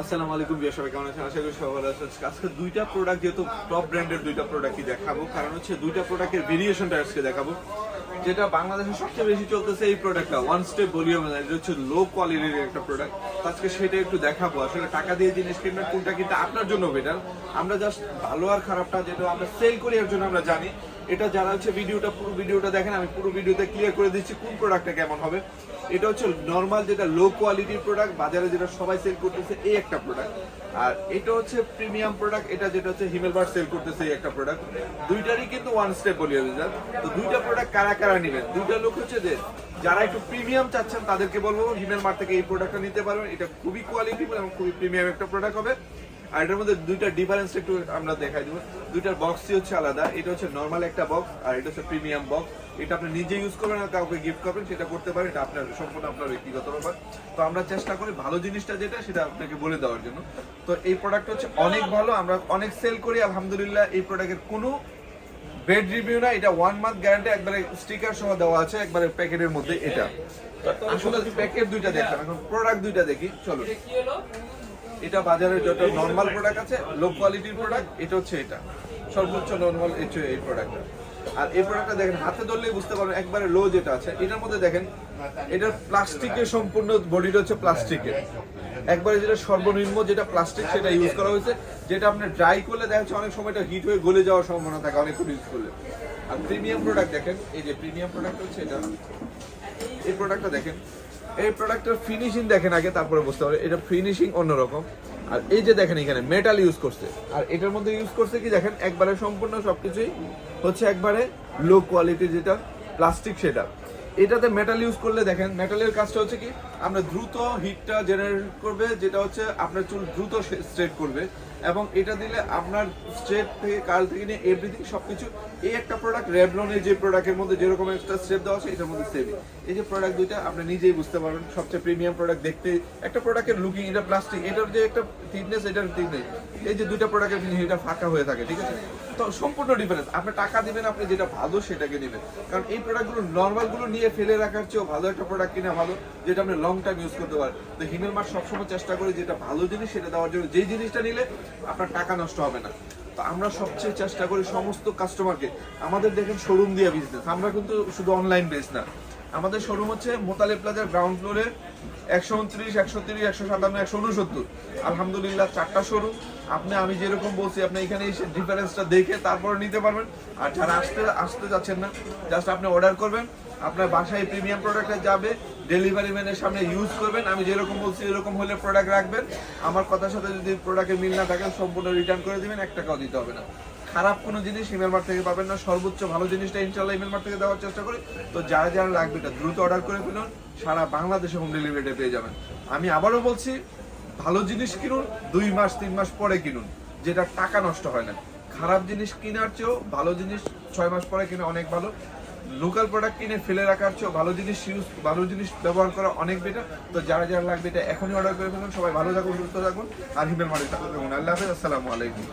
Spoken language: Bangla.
আসসালামু আলাইকুম বিয়া সবাই, কেমন আছেন? আশা করি সবাই ভালো আছেন। আজকে দুইটা প্রোডাক্ট যেহেতু টপ ব্র্যান্ডের দুইটা প্রোডাক্টই দেখাবো, কারণ হচ্ছে দুইটা প্রোডাক্টের ভেরিয়েশনটা আজকে দেখাবো, যেটা বাংলাদেশে সবচেয়ে বেশি চলতেছে এই প্রোডাক্টটা ওয়ান স্টেপ ভলিউম এটা হচ্ছে লো কোয়ালিটির একটা প্রোডাক্ট আজকে সেটা একটু দেখাবো। আসলে টাকা দিয়ে জিনিস কিনবেন কোনটা কিন্তু আপনার জন্য বেটার আমরা জাস্ট ভালো আর খারাপটা যেটা আমরা সেল করি এর জন্য আমরা জানি। এটা যারা হচ্ছে ভিডিওটা, পুরো ভিডিওটা দেখেন, আমি পুরো ভিডিওতে ক্লিয়ার করে দিচ্ছি কোন প্রোডাক্টটা কেমন হবে। এটা হচ্ছে নর্মাল যেটা লো কোয়ালিটির প্রোডাক্ট বাজারে যেটা সবাই সেল করতেছে এই একটা প্রোডাক্ট আর এটা হচ্ছে প্রিমিয়াম প্রোডাক্ট এটা যেটা হচ্ছে হিমেল হিমেলবার সেল করতেছে এই একটা প্রোডাক্ট দুইটারই কিন্তু ওয়ান স্টেপ বলি আমি তো দুইটা প্রোডাক্ট কারা কারা নেবেন? দুইটা লোক হচ্ছে যে, যারা একটু প্রিমিয়াম চাচ্ছেন, তাদেরকে বলব হিমেল মার্ট থেকে এই প্রোডাক্টটা নিতে পারবেন। এটা খুবই কোয়ালিটি এবং খুবই প্রিমিয়াম একটা প্রোডাক্ট হবে। আর এটার মধ্যে দুইটা ডিফারেন্স একটু আমরা দেখাই দেবো। দুইটার বক্সই হচ্ছে আলাদা। এটা হচ্ছে নর্মাল একটা বক্স আর এটা হচ্ছে প্রিমিয়াম বক্স এটা আপনি নিজে ইউজ করবেন আর কাউকে গিফট করবেন, সেটা করতে পারেন। এটা আপনার সম্পূর্ণ আপনার ব্যক্তিগত ব্যাপার। তো আমরা চেষ্টা করি ভালো জিনিসটা যেটা, সেটা আপনাকে বলে দেওয়ার জন্য। তো এই প্রোডাক্ট হচ্ছে অনেক ভালো। আমরা অনেক সেল করি, আলহামদুলিল্লাহ। এই প্রোডাক্টের কোনো বেড রিভিউ না। এটা ওয়ান মান্থ গ্যারান্টি একবারে স্টিকার সহ দেওয়া আছে, একবারে প্যাকেটের মধ্যে এটা। আসলে প্যাকেট দুইটা দেখলাম। এখন প্রোডাক্ট দুইটা দেখি। চলো এটা বাজারে যত নর্মাল প্রোডাক্ট আছে লো কোয়ালিটির প্রোডাক্ট এটা হচ্ছে এটা। সর্বোচ্চ নর্মাল এই প্রোডাক্টটা আর এই প্রোডাক্টটা দেখেন, হাতে ধরলেই বুঝতে পারবেন, একবারে লো যেটা আছে, এটার মধ্যে দেখেন এটার প্লাস্টিকের সম্পূর্ণ বডিটা হচ্ছে প্লাস্টিকের একবারে যেটা সর্বনিম্ন যেটা প্লাস্টিক সেটা ইউজ করা হয়েছে, যেটা আপনি ড্রাই করলে দেখা যাচ্ছে অনেক সময় এটা হিট হয়ে গলে যাওয়ার সম্ভাবনা থাকে অনেকক্ষণ ইউজ করলে। আর প্রিমিয়াম প্রোডাক্ট দেখেন, এই যে প্রিমিয়াম প্রোডাক্ট হচ্ছে এটা। এই প্রোডাক্টটা দেখেন এই প্রোডাক্টের ফিনিশিং দেখেন আগে, তারপরে বুঝতে পারবেন এটা ফিনিশিং অন্যরকম। আর এই যে দেখেন এখানে মেটাল ইউজ করছে। আর এটার মধ্যে ইউজ করছে কি দেখেন, একবারে সম্পূর্ণ সব কিছুই হচ্ছে একবারে লো কোয়ালিটি যেটা প্লাস্টিক সেটা। এটাতে মেটাল ইউজ করলে দেখেন মেটালের কাজটা হচ্ছে কি আমরা দ্রুত হিটটা জেনারেট করবে, যেটা হচ্ছে আপনার চুল দ্রুত স্ট্রেট করবে, এবং এটা দিলে আপনার স্ট্রেট থেকে কাল থেকে নিয়ে এভরিথিং সবকিছু, এই একটা প্রোডাক্ট রেভলনের যে প্রোডাক্টের মধ্যে যেরকম একটা স্টেপ দেওয়া আছে, এটার মধ্যে সেভি এই যে প্রোডাক্ট দুইটা, আপনি নিজেই বুঝতে পারবেন, সবচেয়ে প্রিমিয়াম প্রোডাক্ট দেখতে, একটা প্রোডাক্টের লুকিং এটা প্লাস্টিক এটার যে একটা থিকনেস এটার থিকনেস এই যে দুইটা প্রোডাক্টের এটা ফাঁকা হয়ে থাকে, ঠিক আছে? তো সম্পূর্ণ ডিফারেন্স আপনি টাকা দিবেন, আপনি যেটা ভালো সেটাকে দিবেন। কারণ এই প্রোডাক্টগুলো নর্মালগুলো নিয়ে ফেলে রাখার চেয়েও ভালো একটা প্রোডাক্ট কিনা ভালো, যেটা আপনি লং টাইম ইউজ করতে পারেন তো হিমেল মার্ট সবসময় চেষ্টা করি যেটা ভালো জিনিস সেটা দেওয়ার জন্য। যেই জিনিসটা নিলে আপনার টাকা নষ্ট হবে না। তো আমরা সবচেয়ে চেষ্টা করি সমস্ত কাস্টমারকে আমাদের দেখেন শোরুম দিয়ে বিজনেস আমরা কিন্তু শুধু অনলাইন বেস না। আমাদের শোরুম হচ্ছে মোতালে প্লাজার গ্রাউন্ড ফ্লোরে একশো উনত্রিশ, একশো তিরিশ, একশো সাতান্ন, একশো উনসত্তর। আলহামদুলিল্লাহ চারটা শোরুম আপনি, আমি যেরকম বলছি, আপনি এখানে এসে ডিফারেন্সটা দেখে তারপরে নিতে পারবেন। আর যারা আসতে আসতে যাচ্ছেন না জাস্ট আপনি অর্ডার করবেন। আপনার বাসায় প্রিমিয়াম প্রোডাক্টে যাবে ডেলিভারি ম্যানের সামনে ইউজ করবেন। আমি যেরকম বলছি, এরকম হলে প্রোডাক্ট রাখবেন। আমার কথার সাথে যদি প্রোডাক্টের মিল না থাকে, সম্পূর্ণ রিটার্ন করে দিবেন, এক টাকাও দিতে হবে না। খারাপ কোনো জিনিস ইমেল মার্ট থেকে পাবেন না। সর্বোচ্চ ভালো জিনিসটা ইনশাল্লাহ ইমেল মার্ট থেকে দেওয়ার চেষ্টা করি। তো যারা যারা লাগবে এটা দ্রুত অর্ডার করে ফেলুন। সারা বাংলাদেশে হোম ডেলিভারিটা পেয়ে যাবেন। আমি আবারও বলছি, ভালো জিনিস কিনুন, দুই মাস, তিন মাস পরে কিনুন। যেটা টাকা নষ্ট হয় না। খারাপ জিনিস কেনার চেয়েও ভালো জিনিস ছয় মাস পরে কিনে অনেক ভালো। লোকাল প্রোডাক্ট কিনে ফেলে রাখার চেয়েও ভালো জিনিস ইউজ ভালো জিনিস ব্যবহার করা অনেক বেটার তো যারা যারা লাগবে এটা এখনই অর্ডার করে ফেলুন, সবাই ভালো থাকুন, সুস্থ থাকুন, আর হিমেল মাঠে থাকুন। আল্লাহ হাফেজ, আসসালামু আলাইকুম।